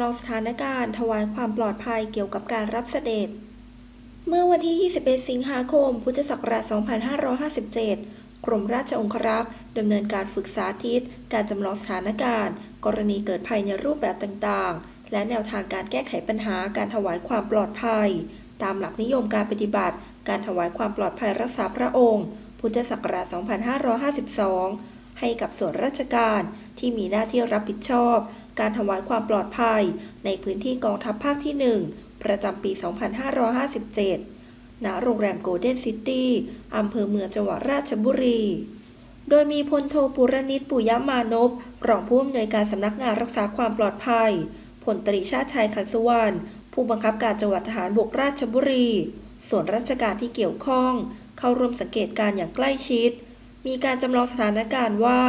ำลองสถานการณ์ถวายความปลอดภัยเกี่ยวกับการรับเสด็จ เมื่อวันที่ 21 สิงหาคม พุทธศักราช 2557 กรมราชองครักษ์ดำเนินการฝึกสาธิต การจำลองสถานการณ์ กรณีเกิดภัยในรูปแบบต่างๆ และแนวทางการแก้ไขปัญหาการถวายความปลอดภัย ตามหลักนิยมการปฏิบัติ การถวายความปลอดภัยรักษาพระองค์ พุทธศักราช 2552ให้กับส่วนราชการที่มีหน้าที่รับผิดชอบ การถวายความปลอดภัย ในพื้นที่กองทัพภาคที่ 1 ประจำปี 2557 ณ โรงแรมโกลเด้นซิตี้อำเภอเมืองจังหวัดราชบุรี โดยมีพลโทปุรณิตปุยมานพรองผู้อำนวยการสำนักงานรักษาความปลอดภัยพลตรีชาติชัยขันสุวรรณผู้บังคับการจังหวัดทหารบกราชบุรี ส่วนราชการที่เกี่ยวข้อง เข้าร่วมสังเกตการณ์อย่างใกล้ชิด มีการจำลองสถานการณ์ว่า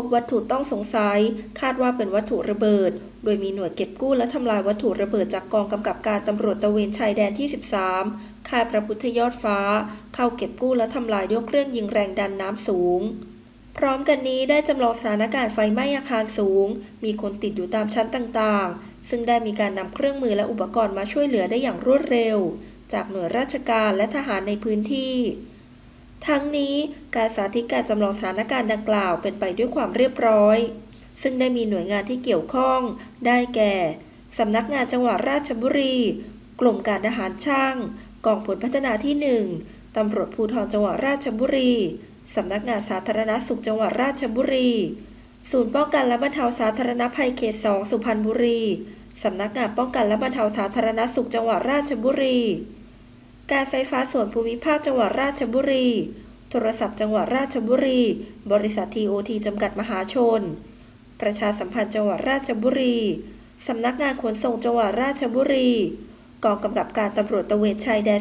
บวัตถุต้องสงสัย คาดว่าเป็นวัตถุระเบิด โดยมีหน่วยเก็บกู้และทำลายวัตถุระเบิดจากกองกำกับการตำรวจตะเวนชายแดนที่ 13 ค่ายพระพุทธยอดฟ้า เข้าเก็บกู้และทำลายด้วยเครื่องยิงแรงดันน้ำสูง พร้อมกันนี้ได้จำลองสถานการณ์ไฟไหม้อาคารสูง มีคนติดอยู่ตามชั้นต่างๆ ซึ่งได้มีการนำเครื่องมือและอุปกรณ์มาช่วยเหลือได้อย่างรวดเร็ว จากหน่วยราชการและทหารในพื้นที่ ทั้งนี้การสาธิตการจำลองสถานการณ์ดังกล่าวเป็นไปด้วยความเรียบร้อย ซึ่งได้มีหน่วยงานที่เกี่ยวข้อง ได้แก่สำนักงานจังหวัดราชบุรี กลุ่มการทหารช่าง กองพลพัฒนาที่ 1ตำรวจภูธรจังหวัดราชบุรีสำนักงานสาธารณสุขจังหวัดราชบุรี ศูนย์ป้องกันและบรรเทาสาธารณภัยเขต 2 สุพรรณบุรี สำนักงานป้องกันและบรรเทาสาธารณสุขจังหวัดราชบุรี การไฟฟ้าส่วนภูมิภาคจังหวัดราชบุรี โทรศัพท์จังหวัดราชบุรี บริษัททีโอทีจำกัดมหาชน ประชาสัมพันธ์จังหวัดราชบุรี สำนักงานขนส่งจังหวัดราชบุรี กองกำกับการตำรวจตระเวนชายแดน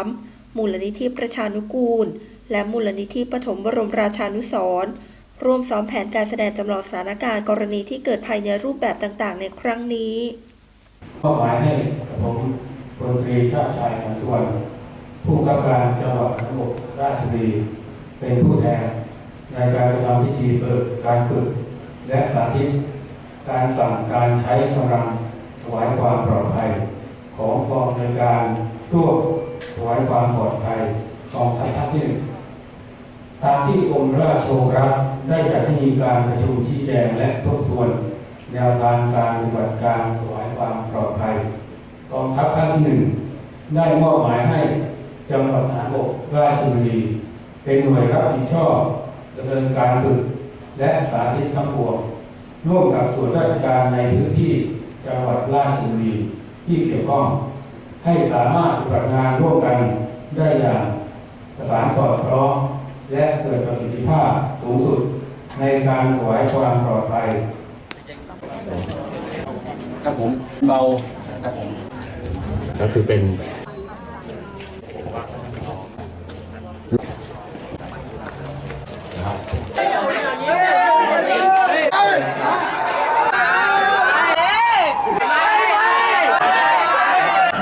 13 มูลนิธิประชานุกูล และมูลนิธิปฐมบรมราชานุสรณ์ร่วมซ้อมแผนการแสดงจำลองสถานการณ์กรณีที่เกิดภัยในรูปแบบต่างๆ ในครั้งนี้มอบหมายให้ผม พลตรีชาติชายขันทวนผู้กำกับจังหวัดระบบราชบุรีเป็นผู้แทนในการกระทำพิธีเปิดการฝึกและสาธิต การสั่งการใช้กำลังถวายความปลอดภัย ของกองในการร่วมถวายความปลอดภัยกองสัมภาที่หนึ่งตามที่กรมราชโองรักได้จัดให้มีการประชุมชี้แจงและทบทวน แนวทางการปฏิบัติการถวายความปลอดภัย องทัพภาคที่หนึ่งได้มอบหมายให้จังหวัดหารบกราชบุรี เป็นหน่วยรับผิดชอบดำเนินการฝึกและสาธิตทั้งปวงร่วมกับส่วนราชการในพื้นที่จังหวัดราชบุรีที่เกี่ยวข้อง ให้สามารถปฏิบัติงานร่วมกันได้อย่างประสานสอดคล้องและเกิดประสิทธิภาพสูงสุดในการถวายความปลอดภัยครับผมเบาครับผม ก็คือเป็น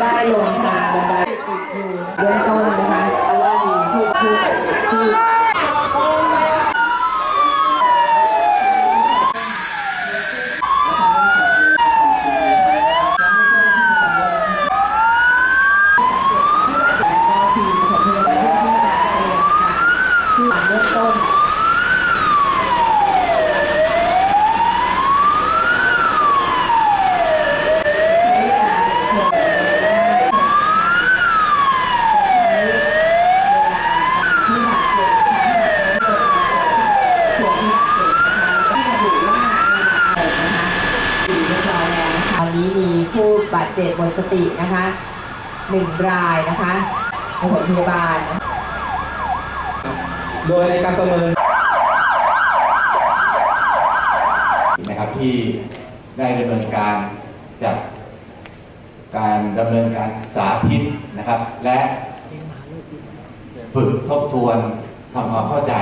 ได้ลงทางบันไดติดอยู่เบื้องต้นนะคะเพราะว่ามีผู้ผู้บาดเจ็บที่ แล้วก็ทีมปฐมพยาบาลที่ที่การเองค่ะที่หลังเบื้องต้น ตอนนี้มีผู้บาดเจ็บหมด สตินะคะหนึ่งรายนะคะปฐมพยาบาล โดยในการประเมินนะครับที่ได้ดำเนินการจัดการดำเนินการสาธิตนะครับ และฝึกทบทวนทำความเข้าใจ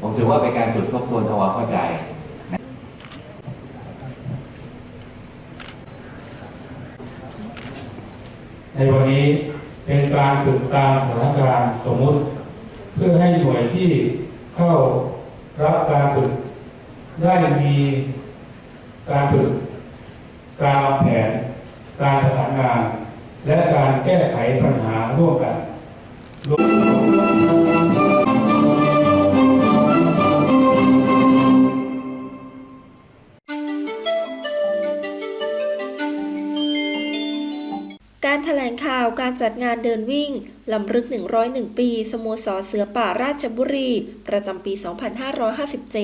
ผมถือว่าเป็นการฝึกทบทวนทำความเข้าใจ ในวันนี้เป็นการฝึกตามสถานการณ์สมมุติ เพื่อให้หน่วยที่เข้ารับการฝึกได้มีการฝึก การวางแผน การประสานงาน และการแก้ไขปัญหาร่วมกัน การจัดงานเดินวิ่งลำลึก 101 ปี สโมสรเสือป่าราชบุรี ประจำปี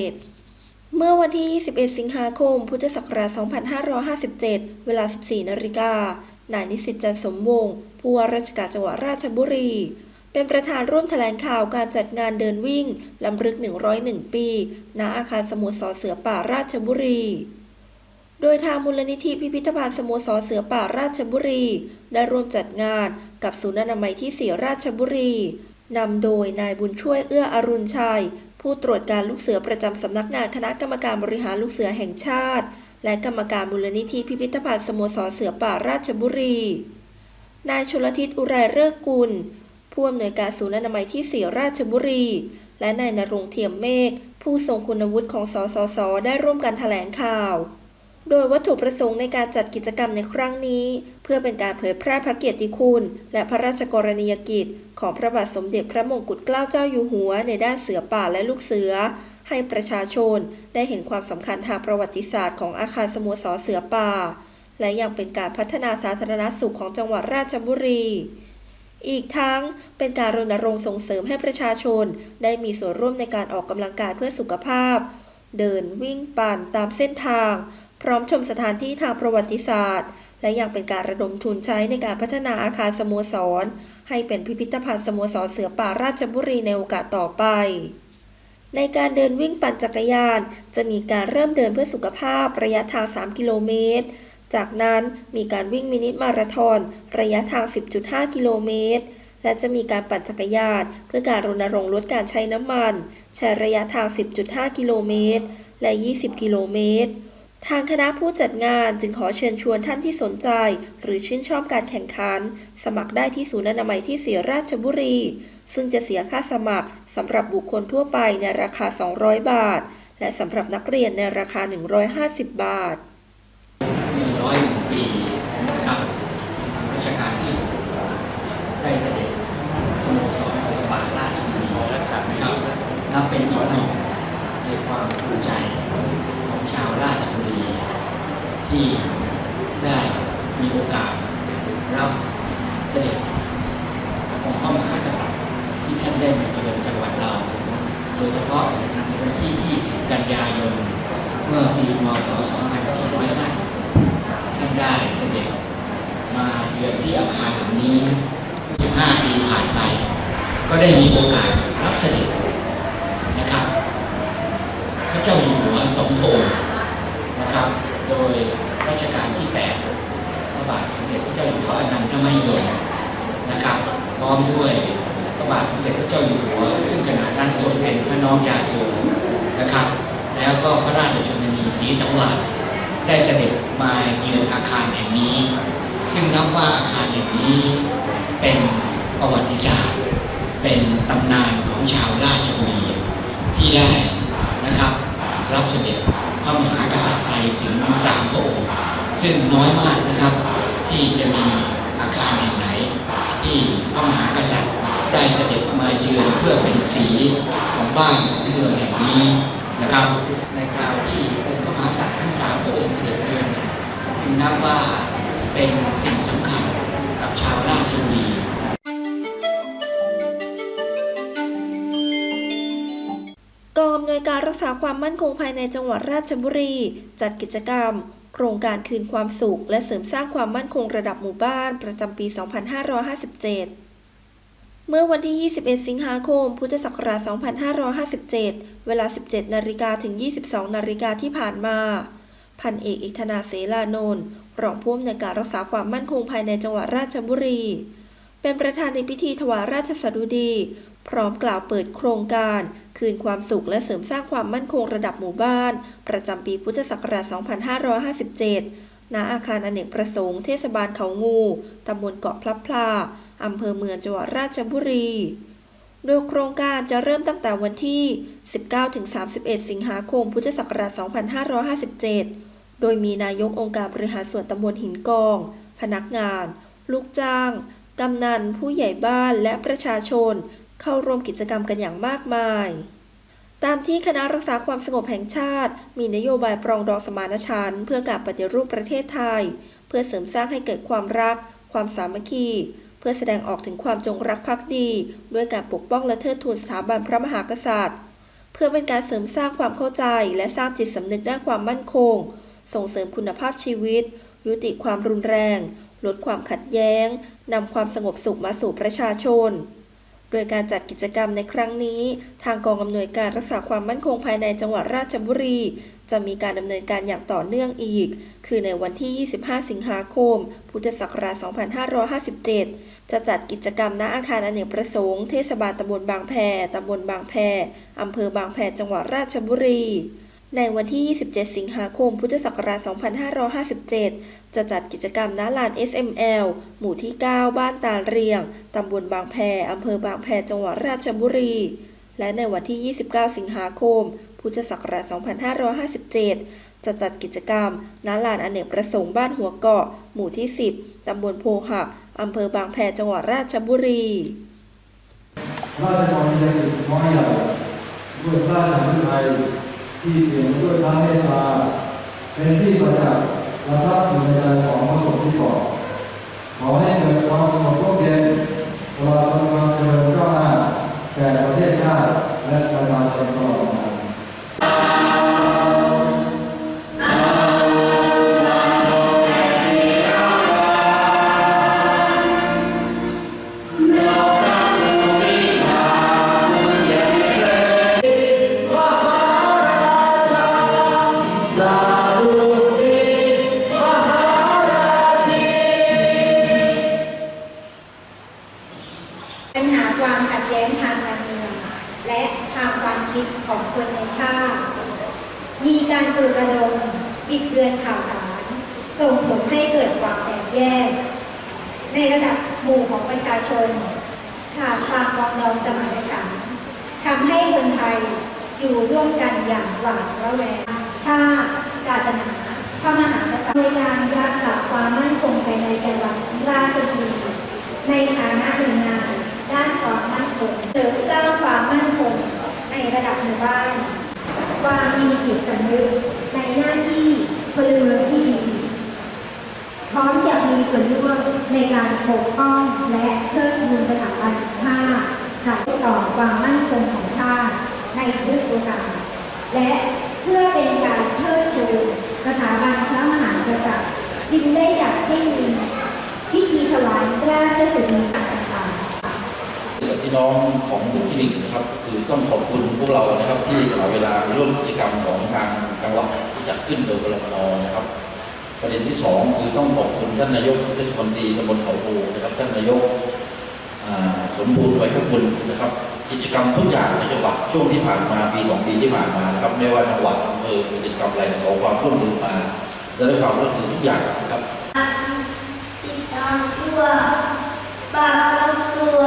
2557 เมื่อวันที่ 21 สิงหาคม พุทธศักราช 2557 เวลา 14 นาฬิกา นายนิสิตจันสมวงศ์ผู้ว่าราชการจังหวัดราชบุรี เป็นประธานร่วมแถลงข่าวการจัดงานเดินวิ่งลำลึก 101 ปี ณ อาคารสโมสรเสือป่าราชบุรี โดยทางมูลนิธิพิพิธภัณฑ์สโมสรเสือป่าราชบุรี ได้ร่วมจัดงานกับศูนย์อนามัยที่4ราชบุรี นำโดยนายบุญช่วยเอื้ออรุณชัย ผู้ตรวจการลูกเสือประจำสำนักงานคณะกรรมการบริหารลูกเสือแห่งชาติ และกรรมการมูลนิธิพิพิธภัณฑ์สโมสรเสือป่าราชบุรี นายชลทิศอุไรเริกกุลผู้อำนวยการศูนย์อนามัยที่4ราชบุรี และนายนรงเทียมเมฆผู้ทรงคุณวุฒิของสสส ได้ร่วมกันแถลงข่าว โดยวัตถุประสงค์ในการจัดกิจกรรมในครั้งนี้ เพื่อเป็นการเผยแพร่พระเกียรติคุณ และพระราชกรณียกิจ ของพระบาทสมเด็จพระมงกุฎเกล้าเจ้าอยู่หัว ในด้านเสือป่าและลูกเสือ ให้ประชาชนได้เห็นความสำคัญทางประวัติศาสตร์ของอาคารสโมสรเสือป่า และยังเป็นการพัฒนาสาธารณสุขของจังหวัดราชบุรีอีกทั้งเป็นการรณรงค์ส่งเสริมให้ประชาชน ได้มีส่วนร่วมในการออกกำลังกายเพื่อสุขภาพ เดินวิ่งปั่นตามเส้นทาง พร้อมชมสถานที่ทางประวัติศาสตร์ และยังเป็นการระดมทุนใช้ในการพัฒนาอาคารสโมสร ให้เป็นพิพิธภัณฑ์สโมสรเสือป่าราชบุรีในโอกาสต่อไป ในการเดินวิ่งปั่นจักรยาน จะมีการเริ่มเดินเพื่อสุขภาพระยะทาง 3 กิโลเมตร จากนั้นมีการวิ่งมินิมาราธอนระยะทาง 10.5 กิโลเมตรและจะมีการปั่นจักรยานเพื่อการรณรงค์ลดการใช้น้ำมัน ใช้ระยะทาง 10.5 กิโลเมตร และ 20 กิโลเมตร ทางคณะผู้จัดงานจึงขอเชิญชวนท่านที่สนใจ หรือชื่นชอบการแข่งขัน สมัครได้ที่ศูนย์อนามัยที่เสียราชบุรี ซึ่งจะเสียค่าสมัครสำหรับบุคคลทั่วไปในราคา 200 บาท และสำหรับนักเรียนในราคา 150 บาท101ปีนะครับทางราชการที่ได้เสด็จสโมสรเสือป่าราชบุรีนะครับนับเป็นอีกหนึ่งในความภูมิใจของชาวราชบุรี ที่ได้มีโอกาสรับเสด็จของพระมหากษัตริย์ที่ท่านได้มาเยือนจังหวัดเรา โดยเฉพาะในวันที่ 20 กันยายน เมื่อปีมศ2450ท่านได้เสด็จมาเยือนที่อาคารแห่งนี้ 15 ปีผ่านไป ก็ได้มีโอกาสรับเสด็จนะครับ พระเจ้าอยู่หัวสมโภชนะครับ โดยรัชกาลที่ 8 พระบาทสมเด็ จ้าอยู่หัวอนันทมหิดลนะครับ พร้อมด้วยพระบาทสมเด็จพระเจ้าอยู่หัว ซึ่งขณะนั้นทรงเป็นพระน้องญาติโยมนะครับ แล้วก็พระราชชนนีศรีสังวาสได้เสด็จมาเยือนอาคารแห่งนี้ ซึ่งนับว่าอาคารแห่งนี้เป็นประวัติศาสตร์เป็นตำนานของชาวราชบุรีที่ได้นะครับ รับเสด็จพระมหากษัตริย์ไทยถึงสามพระองค์ซึ่งน้อยมากนะครับ ที่จะมีอาคารแห่งไหน ที่พระมหากษัตริย์ได้เสด็จมาเยือนเพื่อเป็นสีของบ้านของเมืองแห่งนี้นะครับ ในคราวที่องค์พระมหากษัตริย์ทั้งสามพระองค์เสด็จเยือนจึงนับว่าเป็นสิ่งสำคัญกับชาวราชบุรีกองอำนวยการรักษาความมั่นคงภายในจังหวัดราชบุรี จัดกิจกรรม โครงการคืนความสุข และเสริมสร้างความมั่นคงระดับหมู่บ้านประจำปี 2557 เมื่อวันที่ 21 สิงหาคม พุทธศักราช 2557 เวลา 17 นาฬิกาถึง 22 นาฬิกาที่ผ่านมา พันเอกอิทธนาเสลานนท์รองผู้อำนวยการรักษาความมั่นคงภายในจังหวัดราชบุรี เป็นประธานในพิธีถวายราชสดุดี พร้อมกล่าวเปิดโครงการ คืนความสุขและเสริมสร้างความมั่นคงระดับหมู่บ้าน ประจำปีพุทธศักราช 2557 ณ อาคารอเนกประสงค์ เทศบาลเขางู ตำบลเกาะพลับพลา อำเภอเมืองจังหวัดราชบุรี โดยโครงการจะเริ่มตั้งแต่วันที่ 19-31 สิงหาคม พุทธศักราช 2557 โดยมีนายกองค์การบริหารส่วนตำบลหินกอง พนักงาน ลูกจ้างกำนัน ผู้ใหญ่บ้านและประชาชน เข้าร่วมกิจกรรมกันอย่างมากมาย ตามที่คณะรักษาความสงบแห่งชาติ มีนโยบายปรองดองสมานฉันท์เพื่อการปฏิรูปประเทศไทย เพื่อเสริมสร้างให้เกิดความรัก ความสามัคคี เพื่อแสดงออกถึงความจงรักภักดี ด้วยการปกป้องและเทิดทูนสถาบันพระมหากษัตริย์ เพื่อเป็นการเสริมสร้างความเข้าใจและสร้างจิตสำนึกด้านความมั่นคง ส่งเสริมคุณภาพชีวิต ยุติความรุนแรง ลดความขัดแย้งนำความสงบสุขมาสู่ประชาชน โดยการจัดกิจกรรมในครั้งนี้ ทางกองอำนวยการรักษาความมั่นคงภายในจังหวัดราชบุรี จะมีการดำเนินการอย่างต่อเนื่องอีก คือในวันที่ 25 สิงหาคม พุทธศักราช 2557 จะจัดกิจกรรมณอาคารอเนกประสงค์เทศบาลตำบลบางแพตำบลบางแพอำเภอบางแพจังหวัดราชบุรีในวันที่ 27 สิงหาคม พุทธศักราช 2557 จะจัดกิจกรรมณลาน SML หมู่ที่ 9 บ้านตาเรียง ตำบลบางแพ อำเภอบางแพ จังหวัดราชบุรี และในวันที่ 29 สิงหาคม พุทธศักราช 2557 จะจัดกิจกรรมณลานอเนกประสงค์บ้านหัวเกาะ หมู่ที่ 10 ตำบลโพหัก อำเภอบางแพ จังหวัดราชบุรีราชบัณฑิตน้อยใหญ่ด้วยพระราชหฤทัยที่เปี่ยมด้วยพระเมตตาเป็นที่ประจักษ์ ประทับ เบือนข่าวสารส่งผลให้เกิดความแตกแยก ในระดับหมู่ของประชาชนขาดความปรองดองสมานฉันท์ทำให้คนไทยอยู่ร่วมกันอย่างหวาดระแวงชาติศาสนาพระมหากษัตริย์ในการรักษาความมั่นคงภายในจังหวัดราชบุรีในฐานะหน่วยงานด้านความมั่นคงเสริมสร้างความมั่นคงในระดับหมู่บ้านความมีจิตสำนึกในหน้าที่ พลเมืองที่ดีพร้อมจะมีส่วนร่วมในการปกป้องและเชิดชูสถาบันชาติขัดต่อความมั่นคงของชาติในทุกโอกาสและเพื่อเป็นการเชิดชูสถาบันพระมหากษัตริย์จึงได้จัดให้มีพิธีถวายราชสุนีต่างๆกับพี่น้องของหมู่ที่หนึ่งนะครับ คือต้องขอบคุณพวกเรานะครับที่สละเวลาร่วมกิจกรรมของทางจังหวัด จัดขึ้นโดยกรมนนะครับ ประเด็นที่สองคือต้องขอบคุณท่านนายกเทศมนตรีตำบลเขาโพนะครับท่านนายกสมบูรณ์ไว้ขอบคุณนะครับ กิจกรรมทุกอย่างในจังหวัดช่วงที่ผ่านมาปีสองปีที่ผ่านมานะครับไม่ว่าจังหวัดอำเภอกิจกรรมอะไรขอความร่วมมือมาและได้ความร่วมมือทุกอย่างนะครับติดตามชั่วบาปต้องกลัว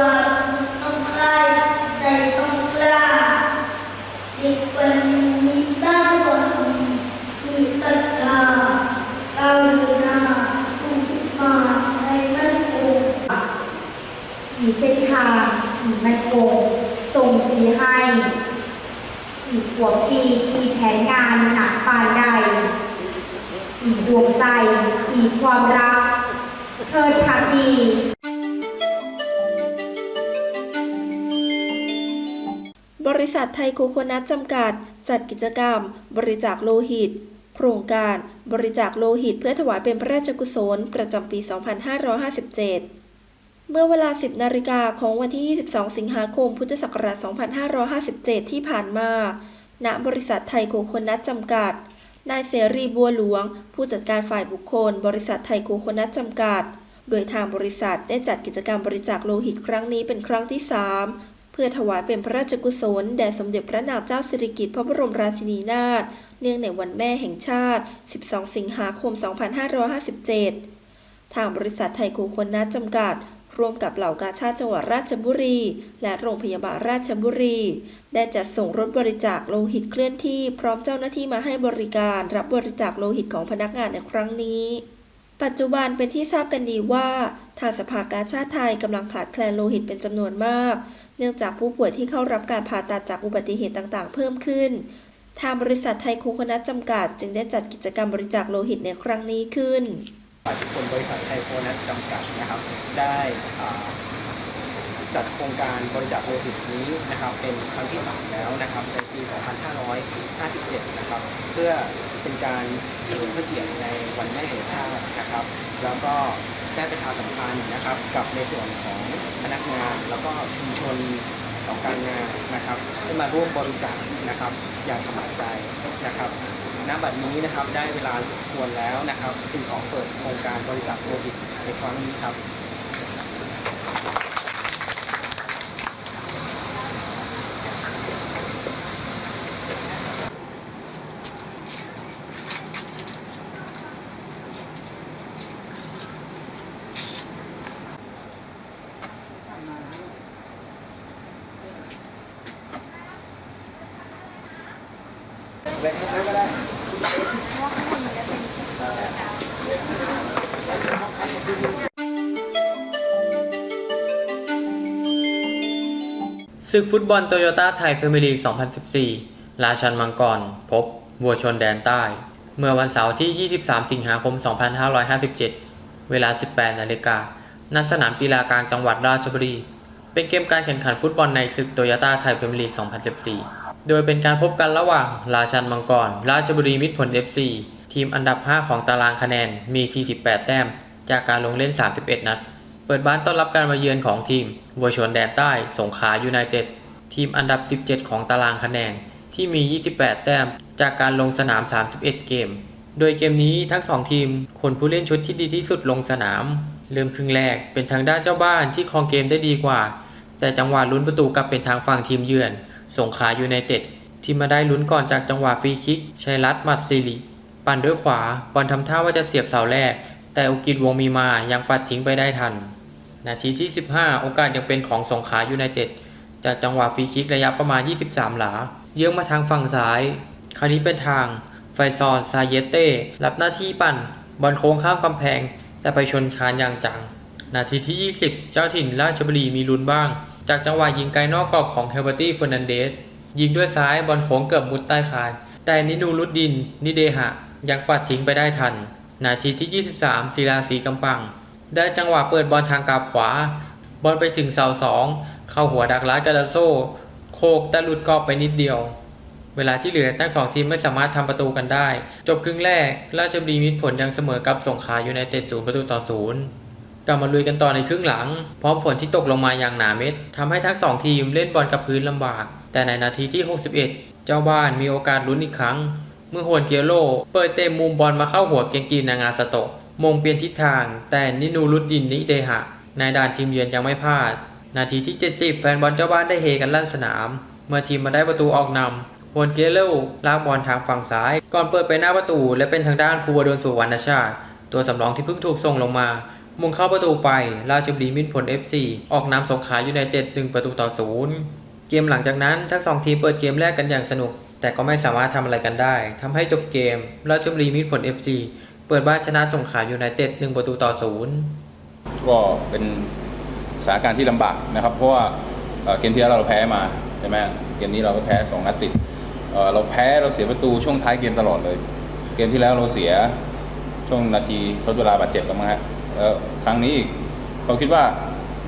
ยโคโคนัทจำกัด จัดกิจกรรม บริจาคโลหิต โครงการบริจาคโลหิตเพื่อถวายเป็นพระราชกุศล ประจำปี 2557 เมื่อเวลา 10 นาฬิกาของวันที่ 22 สิงหาคม พุทธศักราช 2557 ที่ผ่านมา ณ บริษัทไทยโคโคนัทจำกัด นายเสรีบัวหลวง ผู้จัดการฝ่ายบุคคล บริษัทไทยโคโคนัทจำกัดโดยทางบริษัทได้จัดกิจกรรมบริจาคโลหิตครั้งนี้เป็นครั้งที่ 3 เพื่อถวายเป็นพระราชกุศลแด่สมเด็จพระนางเจ้าสิริกิติ์พระบรมราชินีนาถเนื่องในวันแม่แห่งชาติ 12 สิงหาคม 2557 ทางบริษัทไทยโคโคนัทจำกัดร่วมกับเหล่ากาชาติจังหวัดราชบุรี และโรงพยาบาลราชบุรี ได้จัดส่งรถบริจาคโลหิตเคลื่อนที่พร้อมเจ้าหน้าที่มาให้บริการรับบริจาคโลหิตของพนักงานในครั้งนี้ ปัจจุบันเป็นที่ทราบกันดีว่า ทางสภากาชาติไทยกำลังขาดแคลนโลหิตเป็นจำนวนมาก เนื่องจากผู้ป่วยที่เข้ารับการผ่าตัดจากอุบัติเหตุต่างๆ เพิ่มขึ้น ทางบริษัทไทยโคโคนัทจำกัด จึงได้จัดกิจกรรมบริจาคโลหิตในครั้งนี้ขึ้นทุกคนบริษัทไทยโคนัทจำกัดนะครับได้ จัดโครงการบริจาคโลหิตนี้นะครับเป็นครั้งที่ 3 แล้วนะครับในปี 2557 นะครับเพื่อเป็นการเฉลิมพระเกียรติในวันแม่แห่งชาตินะครับ แล้วก็ได้ประชาสัมพันธ์นะครับกับในส่วนของพนักงาน แล้วก็ชุมชนของการงานนะครับได้มาร่วมบริจาคนะครับ อย่างสมัครใจนะครับณบัดนี้นะครับได้เวลาสมควรแล้วนะครับจึงขอเปิดโครงการบริจาคโลหิตในครั้งนี้ครับ ศึกฟุตบอลโตโยต้าไทยพรีเมียร์ลีก 2014 ราชันมังกร พบ วัวชนแดนใต้ เมื่อวันเสาร์ที่ 23 สิงหาคม 2557 เวลา 18 นาฬิกา ณ สนามกีฬากลางจังหวัดราชบุรี เป็นเกมการแข่งขันฟุตบอลในศึกโตโยต้าไทยพรีเมียร์ลีก 2014 โดยเป็นการพบกันระหว่าง ราชันมังกร ราชบุรีมิตรผล FC ทีมอันดับ 5 ของตารางคะแนน มี 48 แต้ม จากการลงเล่น 31 นัด เปิดบ้านต้อนรับการมาเยือนของทีมวัวชนแดนใต้ สงขลายูไนเต็ด ทีมอันดับ 17 ของตารางคะแนน ที่มี 28 แต้ม จากการลงสนาม 31 เกม โดยเกมนี้ทั้งสองทีมคนผู้เล่นชุดที่ดีที่สุดลงสนาม เริ่มครึ่งแรกเป็นทางด้านเจ้าบ้านที่ครองเกมได้ดีกว่า แต่จังหวะลุ้นประตูกลับเป็นทางฝั่งทีมเยือน สงขลายูไนเต็ดที่มาได้ลุ้นก่อนจากจังหวะฟรีคิกชัยรัตน์มัดซิริปั่นด้วยขวาบอลทำท่าว่าจะเสียบเสาแรก แต่อุกิจวงมีมายังปัดทิ้งไปได้ทัน นาทีที่ 15 โอกาสยังเป็นของสงขายูไนเต็ดจากจังหวะฟรีคิกระยะประมาณ 23 หลา เยื้องมาทางฝั่งซ้าย คราวนี้เป็นทางไฟซอนซาเยเต้รับหน้าที่ปั่น บอลโค้งข้ามกำแพง แต่ไปชนคานอย่างจัง นาทีที่ 20 เจ้าถิ่นราชบุรีมีลุ้นบ้าง จากจังหวะยิงไกลนอกกรอบของเฮลเบอร์ตี้เฟอร์นันเดสยิงด้วยซ้ายบอลโค้งเกือบมุดใต้คาน แต่นินูรุดดิน นิเดหะ ยังปัดทิ้งไปได้ทัน นาทีที่ 23ศิลาสีกำปัง ได้จังหวะเปิดบอลทางกลับขวา บอลไปถึงเสาสอง เข้าหัวดักลาสกาดาโซ โคกแต่หลุดกรอบไปนิดเดียว เวลาที่เหลือทั้งสองทีมไม่สามารถทำประตูกันได้ จบครึ่งแรก ราชบุรีมิตรผลยังเสมอกับสงขลายูไนเต็ดศูนย์ประตูต่อศูนย์กลับมาลุยกันต่อในครึ่งหลัง พร้อมฝนที่ตกลงมาอย่างหนาเม็ดทำให้ทั้งสองทีมเล่นบอลกับพื้นลำบาก แต่ในนาทีที่ 61 เจ้าบ้านมีโอกาสลุ้นอีกครั้ง เมื่อฮวนเกียโลเปิดเต็มมุมบอลมาเข้าหัวเกงกีนางาสโตะ มงเปลี่ยนทิศทาง แต่นินูรุดดินนิเดหะในด่านทีมเยือนยังไม่พลาด นาทีที่ 70 แฟนบอลเจ้าบ้านได้เฮกันลั่นสนาม เมื่อทีมมาได้ประตูออกนำฮวนเกโลลากบอลทางฝั่งซ้าย ก่อนเปิดไปหน้าประตู และเป็นทางด้านภูวดลสุวรรณชาติ ตัวสำรองที่เพิ่งถูกส่งลงมา มุงเข้าประตูไป ราชบุรีมิตรผล FC ออกนำสงขลายูไนเต็ด1ประตูต่อศูนย์เกมหลังจากนั้นทั้งสองทีมเปิดเกมแรกกันอย่างสนุก แต่ก็ไม่สามารถทำอะไรกันได้ทำให้จบเกม ราชบุรีมิตรผล FC เปิดบ้านชนะสงขลายูไนเต็ด1ประตูต่อศูนย์ก็เป็นสถานการณ์ที่ลำบากนะครับ เพราะว่าเกมที่แล้วเราแพ้มาใช่ไหมเกมนี้เราก็แพ้สองนัดติดเราแพ้เราเสียประตูช่วงท้ายเกมตลอดเลย เกมที่แล้วเราเสียช่วงนาทีทดเวลาบาดเจ็บแล้วมั้งฮะแล้วครั้งนี้เราคิดว่า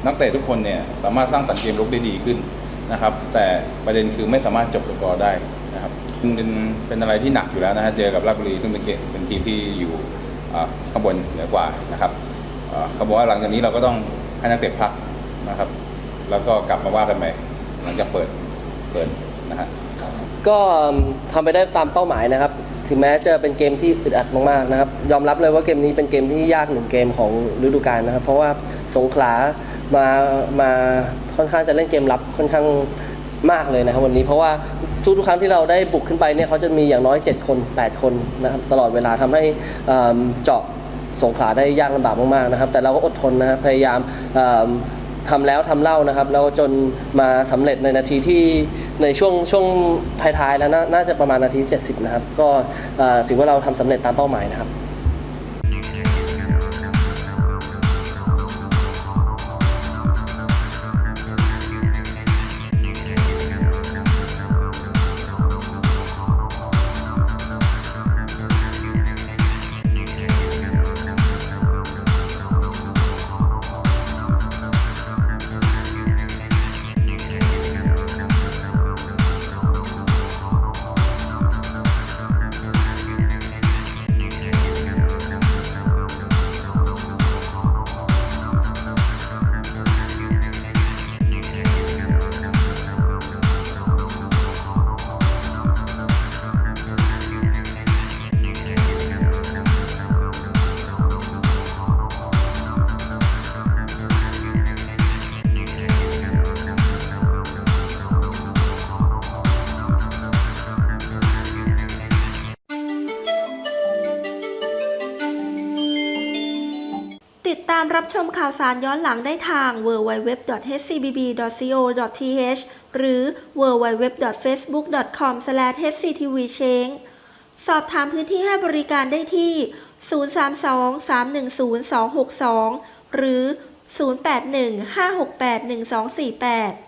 นักเตะทุกคนเนี่ยสามารถสร้างสรรค์เกมรุกได้ดีขึ้นนะครับ แต่ประเด็นคือไม่สามารถจบสกอร์ได้ ครับซึ่งเป็นเป็นอะไรที่หนักอยู่แล้วนะฮะเจอกับราชบุรีซึ่งเป็นเกมเป็นทีมที่อยู่ข้างบนเหนือกว่านะครับเขาบอกว่าหลังจากนี้เราก็ต้องให้นักเตะพักนะครับ แล้วก็กลับมาว่ากันใหม่หลังจากเปิดเปิดนะฮะก็ทำไปได้ตามเป้าหมายนะครับ ถึงแม้จะเป็นเกมที่อึดอัดมากๆนะครับ ยอมรับเลยว่าเกมนี้เป็นเกมที่ยากหนึ่งเกมของฤดูกาลนะครับ เพราะว่าสงขลามามาค่อนข้างจะเล่นเกมรับค่อนข้างมากเลยนะครับวันนี้เพราะว่า ทุกๆครั้งที่เราได้บุกขึ้นไปเนี่ยเขาจะมีอย่างน้อย 7 คน 8 คนนะครับตลอดเวลาทำให้เจาะสงขลาได้ยากลำบากมากๆนะครับ แต่เราก็อดทนนะครับพยายามเอ่อทำแล้วทำเล่านะครับแล้วจนมาสำเร็จในนาทีที่ในช่วงช่วงท้ายๆแล้วน,น่าจะประมาณนาที 70 นะครับ ก็ถือว่าเราทำสำเร็จตามเป้าหมายนะครับ รับชมข่าวสารย้อนหลังได้ทาง www.hcbb.co.th หรือ www.facebook.com/hctvchange สอบถามพื้นที่ให้บริการได้ที่ 032 310 262 หรือ 081 568 1248